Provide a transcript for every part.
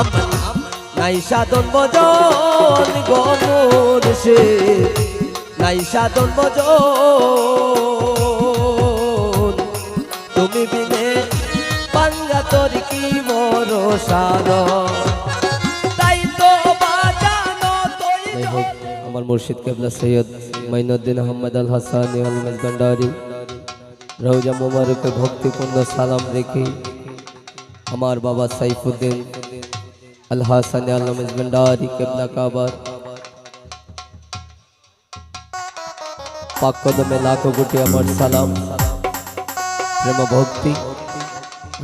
আমার নাই সাধন ভজন গমর সে। নাই সাধন ভজন। তুমি বিনে পাঙ্গা তোর কি মর তাই তো বাজানো আমার মুর্শিদ কেবলা সৈয়দ মাইনুদ্দিন আহমদ আল হাসান আলমেজ ভান্ডারি। রৌজা মোবারকে ভক্তিপূর্ণ সালাম রেখে আমার বাবা সাইফুদ্দিন হাসান আলমেজ ভান্ডারি কেবলা কাবার। পাক কদমে লাখো আমার সালাম। প্রেম ভক্তি।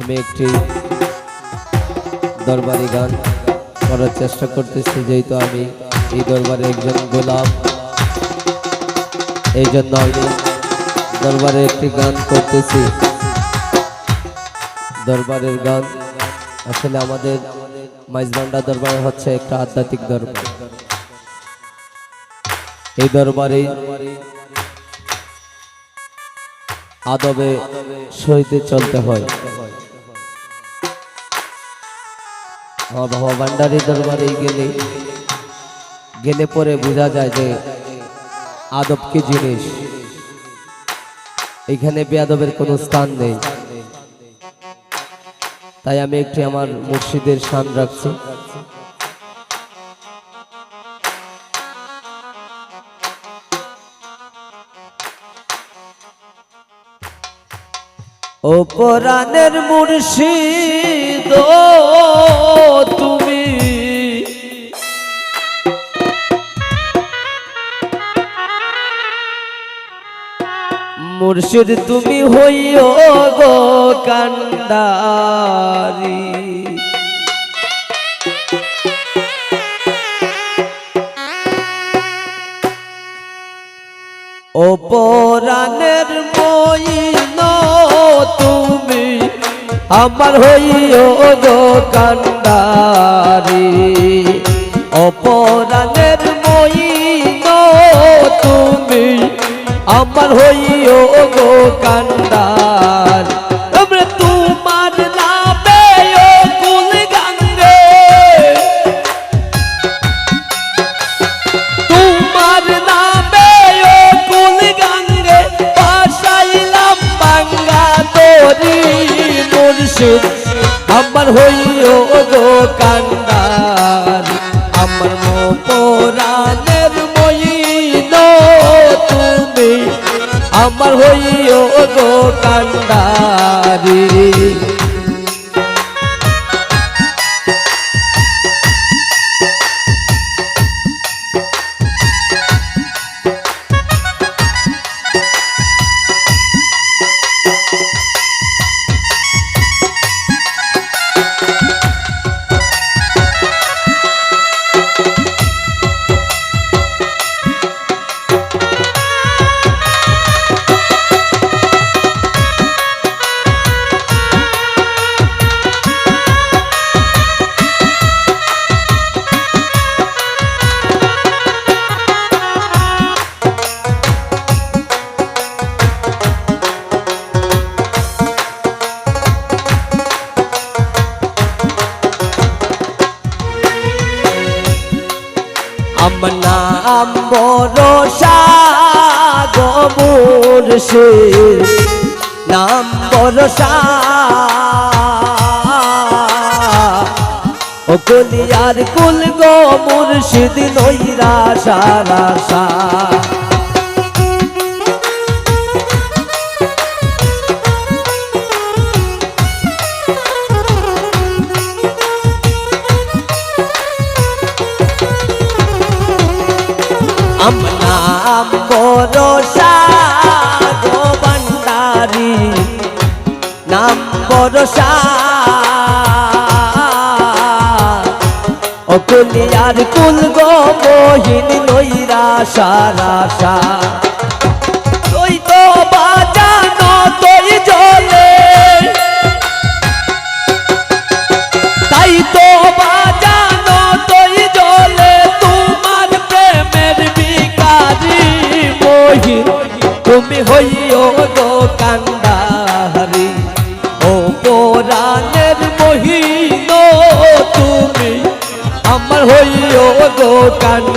আমি একটি দরবারি গান করার চেষ্টা করতেছি, যেহেতু আমি এই দরবারে একজন গোলাম। এই জন্য আমি দরবারে একটি গান করতেছি। দরবারের গান আসলে আমাদের মাইজবান্ডা দরবারে হচ্ছে একটা আধ্যাত্মিক দরবার। এই দরবারে আদবে সহিতে চলতে হয়। আমার দরবারে গেলে গেলে পরে বোঝা যায় যে আদব কি জিনিস? এখানে বেয়াদবের কোনো স্থান নেই। তাই আমি একটি আমার মুর্শিদের শান রাখছি। ও পরাণের মুর্শিদ মুর্শিদ তুমি হইও গো কান্ডারি ও পরাণের মইন তুমি আমার হইও গো কান্ডারি অপরাণের আমার হইও গো কান্ডার তোমরা তোমার নামে ও কুল গাঙ্গে। তোমার নামে ও কুল গাঙ্গে পাশাইলাম বাঙ্গা তোরি মুর্শিদ। আমার হইও গো কান্দার। আমার হইও গো কান্দারি আমার নাম বরসা গমুর সে নাম বরসা। ও কুল গো মুর্শিদ নইরা সারা সা নাম বরসা অকুলিয়ার কুল গো মোহিন নৈরা সারা সা গো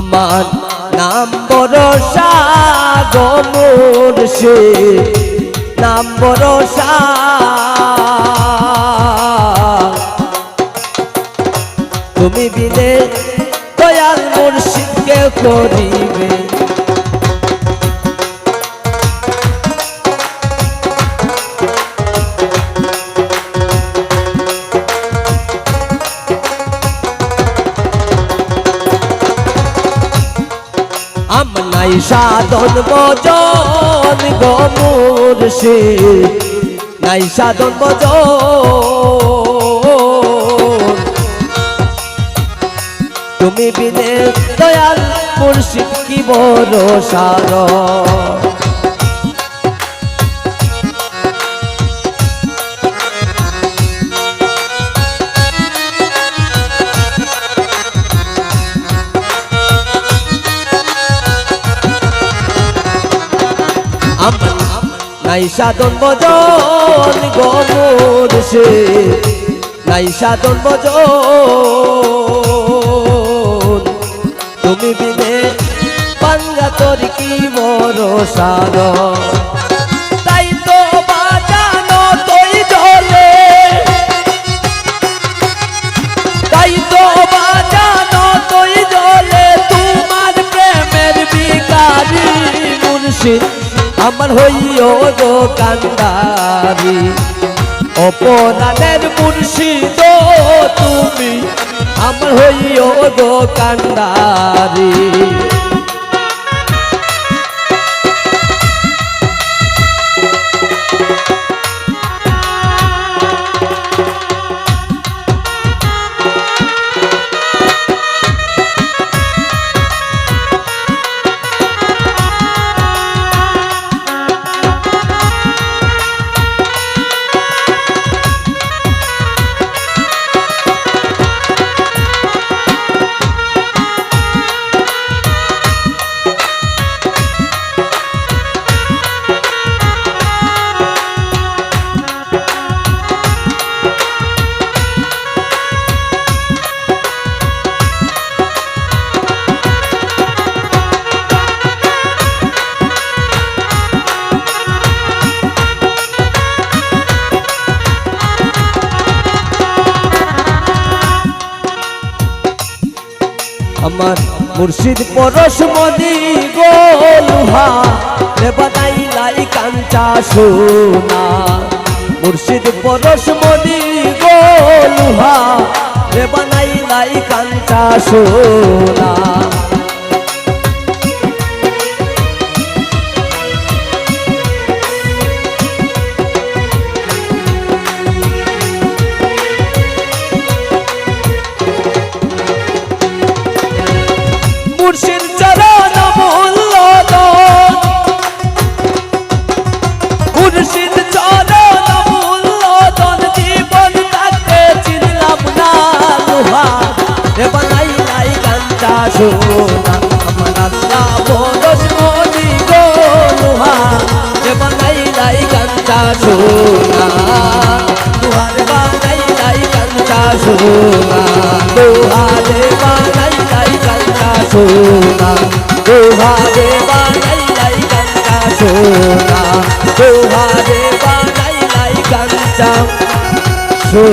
আমার নাম বরসা গমুর সে নাম বরসা তুমি বিনে দয়াল মুর্শিদকে করিবে। আমনাই সাধন বজন গমুর সে নাই সাধন বজন তুমি বিনে দয়াল মুর্শিদ, কি বড় সার নাই সাধন বজন গমুর সে নাই সাধন বজন তুমি বিনে পাঙ্গা তোর কি বড় সার তাই আমার হইও গো কান্দারি। অপরাণের মুর্শিদ তুমি আমার হইও গো কান্দারি। আমার মুর্শিদ পরশ মদি গোলুহা রেবানাই লাই কাঞ্চা সোনা। মুর্শিদ পরশ মদি গোলুহা রেবানাই লাই কাঞ্চা সোনা। মুর্শিদ চরণ মূল্য জীবন তাকে চিনলাম না লোহা। রে বানাই নাই কাঞ্চা সোনা আমার আল্লাহ বরস মনি গো লোহা। রে বানাই নাই কাঞ্চা সোনা লোহার বানাই নাই কাঞ্চা সোনা লোহারে বানাই নাই কাঞ্চা সোনা লোহারে বানাই নাই কাঞ্চা সোনা সোহারে বানাইলাই গাঞ্জা সো